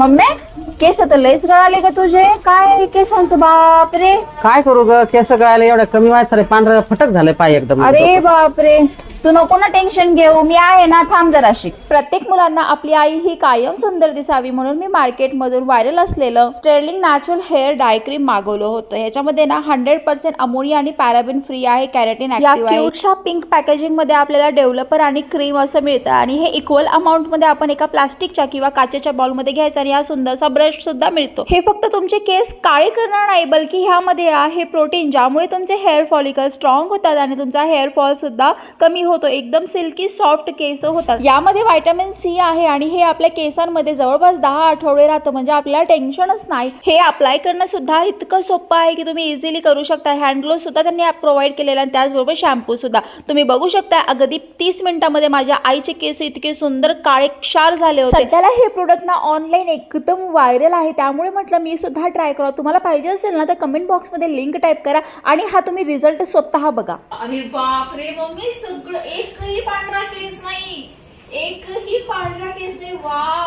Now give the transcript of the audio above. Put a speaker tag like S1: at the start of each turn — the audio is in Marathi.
S1: मम्मी केस तर लयच गळाले का तुझे. काय केसांचं बापरे
S2: काय करू ग? केस गळायला एवढ्या कमी वयात सारे पांढरा फटक झाले पाय एकदम.
S1: अरे बापरे तू नको ना टेन्शन घेऊ. मी आहे ना थांब जराशी.
S3: प्रत्येक मुलांना आपली आई ही कायम सुंदर दिसावी म्हणून मी मार्केटमधून व्हायरल असलेलं sterling natural hair dye cream मागवलं होतं. ह्याच्यामध्ये ना हंड्रेड पर्सेंट अमोनिया आणि पॅराबिन फ्री आहे कॅरेटिन या क्यूटच्या पिंक पॅकेजिंगमध्ये आपल्याला डेव्हलपर आणि क्रीम असं मिळतं आणि हे इक्वल अमाऊंटमध्ये आपण एका प्लास्टिकच्या किंवा काचेच्या बॉलमध्ये घ्यायचं आणि हा सुंदरसा ब्रश सुद्धा मिळतो. हे फक्त तुमचे केस काळे करणार नाही बल्कि ह्यामध्ये आहे प्रोटीन ज्यामुळे तुमचे हेअर फॉलिकल स्ट्रॉंग होतात आणि तुमचा हेअर फॉल सुद्धा कमी होतो. एकदम सिल्की सॉफ्ट केस होतात. यामध्ये व्हायटॅमिन सी आहे आणि हे आपल्या केसांमध्ये जवळपास दहा आठवडे राहतं. म्हणजे आपल्याला टेन्शनच नाही. हे अप्लाय करणं सुद्धा इतकं सोपं आहे की तुम्ही इझिली करू शकता. हँड ग्लोव सुद्धा त्यांनी प्रोव्हाइड केलेला आणि त्याचबरोबर शॅम्पू सुद्धा. तुम्ही बघू शकता अगदी तीस मिनिटामध्ये माझ्या आईचे केस इतके सुंदर काळे क्षार झाले होते. सध्याला हे प्रोडक्ट ना ऑनलाईन एकदम व्हायरल आहे. त्यामुळे म्हटलं मी सुद्धा ट्राय करा तुम्हाला पाहिजे असेल ना तर कमेंट बॉक्समध्ये लिंक टाईप करा आणि हा तुम्ही रिझल्ट स्वतः बघा.
S4: अरे बापरे मम्मी सगळं एकही पांढरा केस नाही. एकही पांढरा केस नाही. वा